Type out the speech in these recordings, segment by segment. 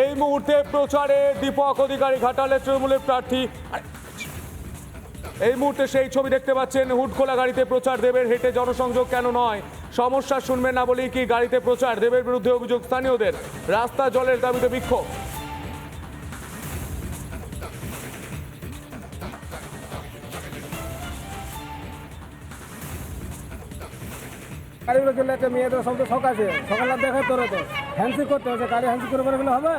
এই মুহূর্তে প্রচারে দীপক অধিকারী ঘাটালের তৃণমূলের প্রার্থী। এই মুহূর্তে সেই ছবি দেখতে পাচ্ছেন হুট খোলা গাড়িতে প্রচার দেবের হেঁটে জনসংযোগ কেন নয়? সমস্যা শুনবে না বলেই কি গাড়িতে প্রচার দেবের বিরুদ্ধে অভিযোগ স্থানীয়দের? রাস্তা জলের দাবিতে বিক্ষোভ। গাড়িগুলো চলে যাচ্ছে মেয়েদের সব তো শখ আছে। সকালে দেখে তোরে তো। হ্যান্ডসিক করতে হচ্ছে গাড়ি হ্যান্ডসিক করে করে গেলে হবে?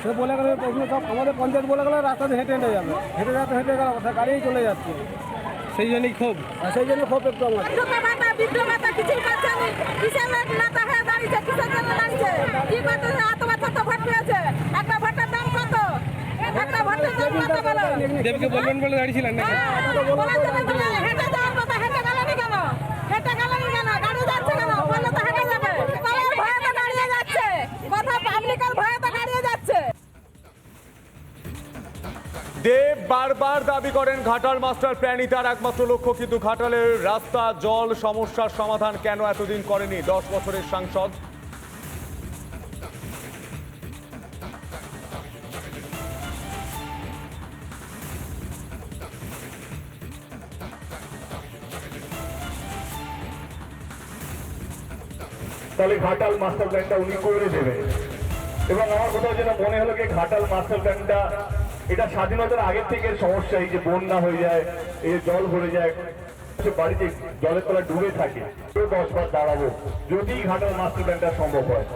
সে বলে গেলে এগুলো সব আমাদের পঞ্চায়েত বলে গেলে রাস্তাতে হেঁটে হেঁটে যাবে। হেঁটে যাতে হেঁটে গেল কথা গাড়িই চলে যাচ্ছে। সেই জন্যই ক্ষোভ। আর সেই জন্য খুব একটু আমার বৃদ্ধ ভাতা বৃদ্ধ ভাতা বারবার দাবি করেন ঘাটাল মাস্টার প্ল্যানই তার একমাত্র লক্ষ্য কিন্তু ঘাটালের রাস্তা, জল, সমস্যার সমাধান কেন এতদিন করেনি? দশ বছরের সাংসদ। তাহলে ঘাটাল মাস্টার প্ল্যানটা উনি করে দেবে। এবং আমার কোথাও যেন মনে হলো কি ঘাটাল মাস্টার প্ল্যানটা এটা স্বাধীনতার আগের থেকে সমস্যা, এই যে বন্যা হয়ে যায়, এই জল ভরে যায় বাড়িতে জলের তলায় ডুবে থাকে। কেউ দশ বার দাঁড়াবো, যদি ঘাটাল মাস্টার প্ল্যানটা সম্ভব হয়।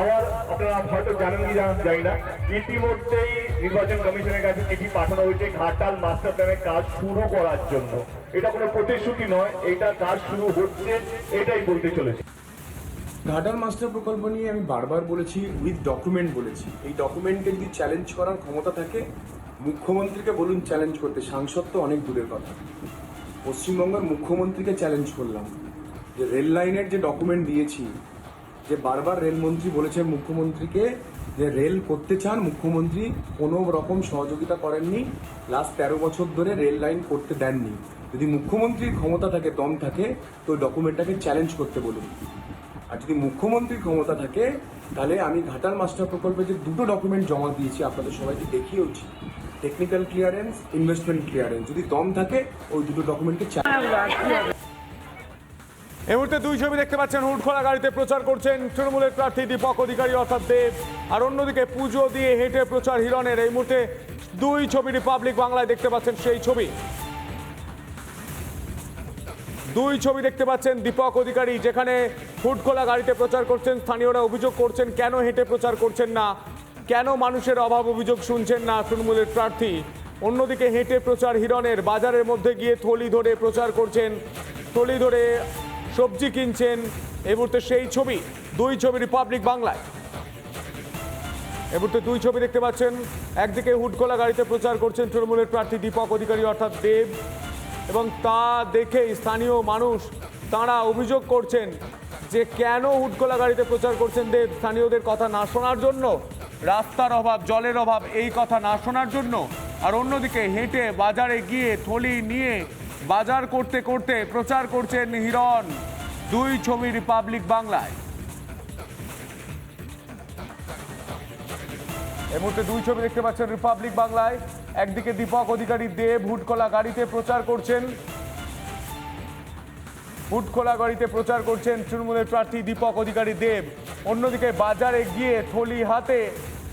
আমার, আপনারা হয়তো জানেন কি যাই না। ইতিমধ্যেই নির্বাচন কমিশনের কাছে চিঠি পাঠানো হয়েছে ঘাটাল মাস্টার প্ল্যানের কাজ শুরু করার জন্য। এটা কোনো প্রতিশ্রুতি নয়, এটা কাজ শুরু হচ্ছে, এটাই বলতে চলেছে। ঘাটাল মাস্টার প্রকল্প নিয়ে আমি বারবার বলেছি উইথ ডকুমেন্ট বলেছি। এই ডকুমেন্টে যদি চ্যালেঞ্জ করার ক্ষমতা থাকে, মুখ্যমন্ত্রীকে বলুন চ্যালেঞ্জ করতে। সাংসদ তো অনেক দূরের কথা। পশ্চিমবঙ্গের মুখ্যমন্ত্রীকে চ্যালেঞ্জ করলাম। যে রেল লাইনের যে ডকুমেন্ট দিয়েছি, যে বারবার রেলমন্ত্রী বলেছে মুখ্যমন্ত্রীকে, যে রেল করতে চান, মুখ্যমন্ত্রী কোনো রকম সহযোগিতা করেননি। লাস্ট তেরো বছর ধরে রেল লাইন করতে দেননি। যদি মুখ্যমন্ত্রীর ক্ষমতা থাকে, দম থাকে, তো ডকুমেন্টটাকে চ্যালেঞ্জ করতে বলুন। আর যদি মুখ্যমন্ত্রীর ক্ষমতা থাকে, তাহলে আমি ঘাটাল মাস্টার প্রকল্পে যে দুটো ডকুমেন্ট জমা দিয়েছি আপনাদের সবাইকে দেখিয়েওছি টেকনিক্যাল ক্লিয়ারেন্স ইনভেস্টমেন্ট ক্লিয়ারেন্স যদি দম থাকে, ওই দুটো ডকুমেন্টকে এই মুহূর্তে দুই ছবি দেখতে পাচ্ছেন হুটখোলা গাড়িতে প্রচার করছেন তৃণমূলের প্রার্থী দীপক অধিকারী, অর্থাৎ দেব। আর অন্যদিকে পুজো দিয়ে হেঁটে প্রচার হিরণের। এই মুহূর্তে দুই ছবি রিপাবলিক বাংলায় দেখতে পাচ্ছেন সেই ছবি। দুই ছবি দেখতে পাচ্ছেন দীপক অধিকারী, যেখানে হুটখোলা গাড়িতে প্রচার করছেন, স্থানীয়রা অভিযোগ করছেন, কেন হেঁটে প্রচার করছেন না? কেন মানুষের অভাব অভিযোগ শুনছেন না তৃণমূলের প্রার্থী? অন্যদিকে হেঁটে প্রচার হিরণের বাজারের মধ্যে গিয়ে থলি ধরে প্রচার করছেন, থলি ধরে সবজি কিনছেন এই মুহূর্তে সেই ছবি, দুই ছবি রিপাবলিক বাংলায়। এই মুহূর্তে দুই ছবি দেখতে পাচ্ছেন, একদিকে হুটখোলা গাড়িতে প্রচার করছেন তৃণমূলের প্রার্থী দীপক অধিকারী, অর্থাৎ দেব এবং তা দেখে স্থানীয় মানুষ তারা অভিযোগ করছেন যে কেন হুটখোলা গাড়িতে প্রচার করছেন দেব? স্থানীয়দের কথা না শোনার জন্য, রাস্তার অভাব, জলের অভাব, এই কথা না শোনার জন্য, আর অন্যদিকে হেঁটে বাজারে গিয়ে থলি নিয়ে বাজার করতে করতে প্রচার করছেন হিরণ, দুই ছবি রিপাবলিক বাংলায়। এই মুহূর্তে দুই ছবি দেখতে পাচ্ছেন রিপাবলিক বাংলায়। একদিকে দীপক, অধিকারী দেব, হুটকোলা গাড়িতে প্রচার করছেন। হুটখোলা গাড়িতে প্রচার করছেন তৃণমূলের প্রার্থী দীপক, অধিকারী দেব। অন্যদিকে বাজারে গিয়ে থলি হাতে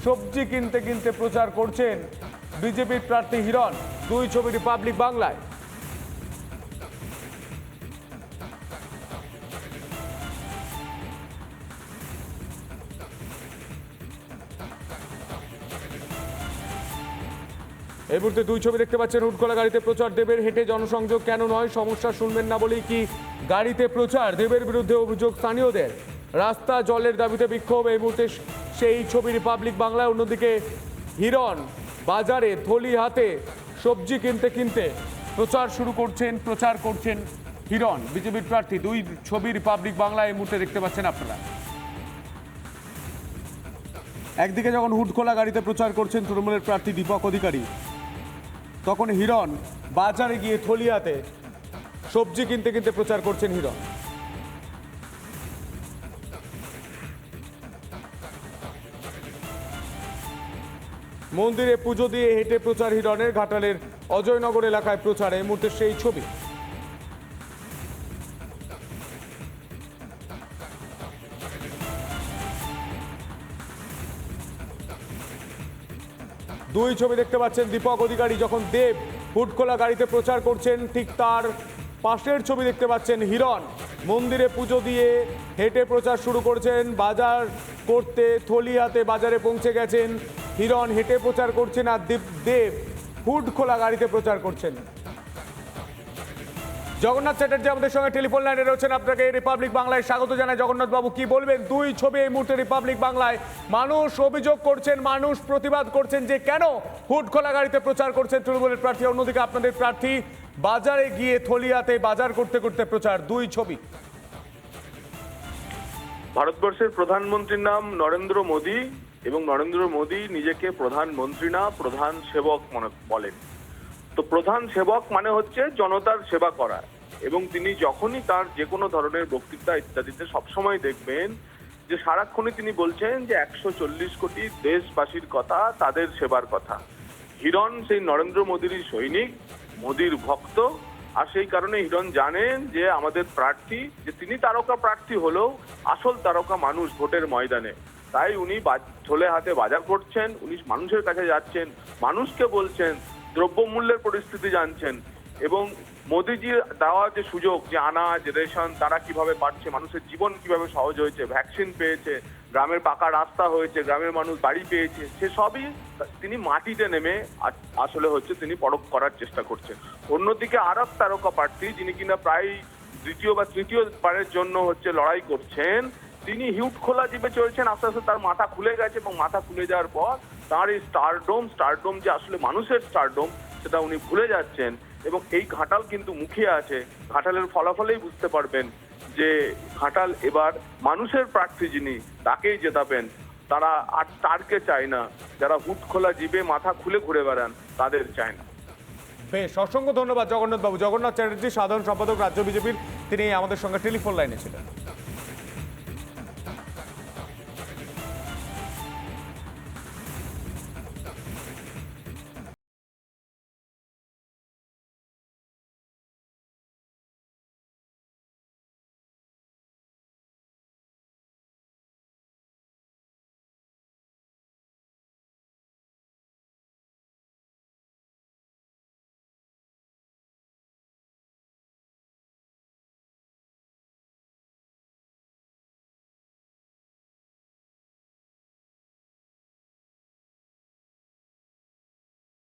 সবজি কিনতে কিনতে প্রচার করছেন বিজেপির প্রার্থী হিরণ। দুই ছবি রিপাবলিক বাংলায়। এই মুহূর্তে দুই ছবি দেখতে পাচ্ছেন হুটকলা গাড়িতে প্রচার। দেবের হেঁটে জনসংযোগ কেন নয়? সমস্যা শুনবেন না বলেই কি গাড়িতে প্রচার? দেবের বিরুদ্ধে অভিযোগ স্থানীয়দের। রাস্তা জলের দাবিতে বিক্ষোভ। এই মুহূর্তে সেই ছবি রিপাবলিক বাংলায় অন্যদিকে হিরণ বাজারে থলি হাতে সবজি কিনতে কিনতে প্রচার শুরু করছেন, প্রচার করছেন হিরণ, বিজেপির প্রার্থী। দুই ছবি রিপাবলিক বাংলা এই মুহূর্তে দেখতে পাচ্ছেন আপনারা। একদিকে যখন হুটখোলা গাড়িতে প্রচার করছেন তৃণমূলের প্রার্থী দীপক অধিকারী তখন হিরণ বাজারে গিয়ে থলিয়াতে সবজি কিনতে কিনতে প্রচার করছেন হিরণ। মন্দিরে পুজো দিয়ে হেঁটে প্রচার হিরণের ঘাটালের অজয়নগর এলাকায় প্রচার, এই মুহূর্তে সেই ছবি। দুই ছবি দেখতে পাচ্ছেন দীপক অধিকারী যখন দেব হুটখোলা গাড়িতে প্রচার করছেন, ঠিক তার পাশের ছবি দেখতে পাচ্ছেন হিরণ। মন্দিরে পুজো দিয়ে হেঁটে প্রচার শুরু করছেন, বাজার করতে থলি হাতে বাজারে পৌঁছে গেছেন। হিরণ হেঁটে প্রচার করছেন আর দেব দেব হুট খোলা গাড়িতে প্রচার করছেন। জগন্নাথ চ্যাটার্জি আমাদের সঙ্গে টেলিফোন লাইনে রয়েছেন। আপনাকে রিপাবলিক বাংলায় স্বাগত জানাই। জগন্নাথ বাবু কি বলবেন? দুই ছবি এই মুহূর্তে রিপাবলিক বাংলায়। মানুষ অভিযোগ করছেন, মানুষ প্রতিবাদ করছেন যে কেন হুট খোলা গাড়িতে প্রচার করছেন তৃণমূলের প্রার্থী। অন্যদিকে আপনাদের প্রার্থী বাজারে গিয়ে থলিয়াতে বাজার করতে করতে প্রচার। দুই ছবি। ভারতবর্ষের প্রধানমন্ত্রীর নাম নরেন্দ্র মোদী এবং নরেন্দ্র মোদী নিজেকে প্রধানমন্ত্রী না, প্রধান সেবক মনে বলেন। তো প্রধান সেবক মানে হচ্ছে জনতার সেবা করা। এবং তিনি যখনই তার যে কোনো ধরনের বক্তৃতা ইত্যাদিতে সবসময় দেখবেন যে সারাক্ষণই তিনি বলছেন যে একশো চল্লিশ কোটি দেশবাসীর কথা, তাদের সেবার কথা। হিরণ সেই নরেন্দ্র মোদীরই সৈনিক, মোদীর ভক্ত, আর সেই কারণে হিরণ জানেন যে আমাদের প্রার্থী, যে তিনি তারকা প্রার্থী হলেও আসল তারকা মানুষ ভোটের ময়দানে। তাই উনি ঝোলে হাতে বাজার করছেন, উনি মানুষের কাছে যাচ্ছেন, মানুষকে বলছেন দ্রব্যমূল্যের পরিস্থিতি জানছেন এবং মোদিজির দেওয়া যে সুযোগ, যে আনাজ, রেশন, তারা কীভাবে পাচ্ছে মানুষের জীবন কীভাবে সহজ হয়েছে, ভ্যাকসিন পেয়েছে, গ্রামের পাকা রাস্তা হয়েছে, গ্রামের মানুষ বাড়ি পেয়েছে, সে সবই তিনি মাটিতে নেমে আসলে হচ্ছে তিনি পরখ করার চেষ্টা করছেন। অন্যদিকে আর এক তারকা প্রার্থী, যিনি কিনা প্রায় দ্বিতীয় বা তৃতীয় বারের জন্য হচ্ছে লড়াই করছেন, তিনি হিউট খোলা জিপে চলছেন, আস্তে আস্তে তার মাথা খুলে গেছে এবং মাথা খুলে যাওয়ার পর তার এই স্টারডোম স্টারডোম যে আসলে মানুষের স্টারডোম সেটা উনি ভুলে যাচ্ছেন এবং এই ঘাটাল কিন্তু মুখিয়ে আছে। ঘাটালের ফলাফলেই বুঝতে পারবেন যে ঘাটাল এবার মানুষের প্রার্থী যিনি, তাকেই জেতাবেন। তারা আর তারকে চায় না। যারা হুট খোলা জীবে মাথা খুলে ঘুরে বেড়ান, তাদের চায় না। বেশ, অসংখ্য ধন্যবাদ জগন্নাথ বাবু জগন্নাথ চ্যাটার্জি, সাধারণ সম্পাদক, রাজ্য বিজেপির, তিনি আমাদের সঙ্গে টেলিফোন লাইনে ছিলেন।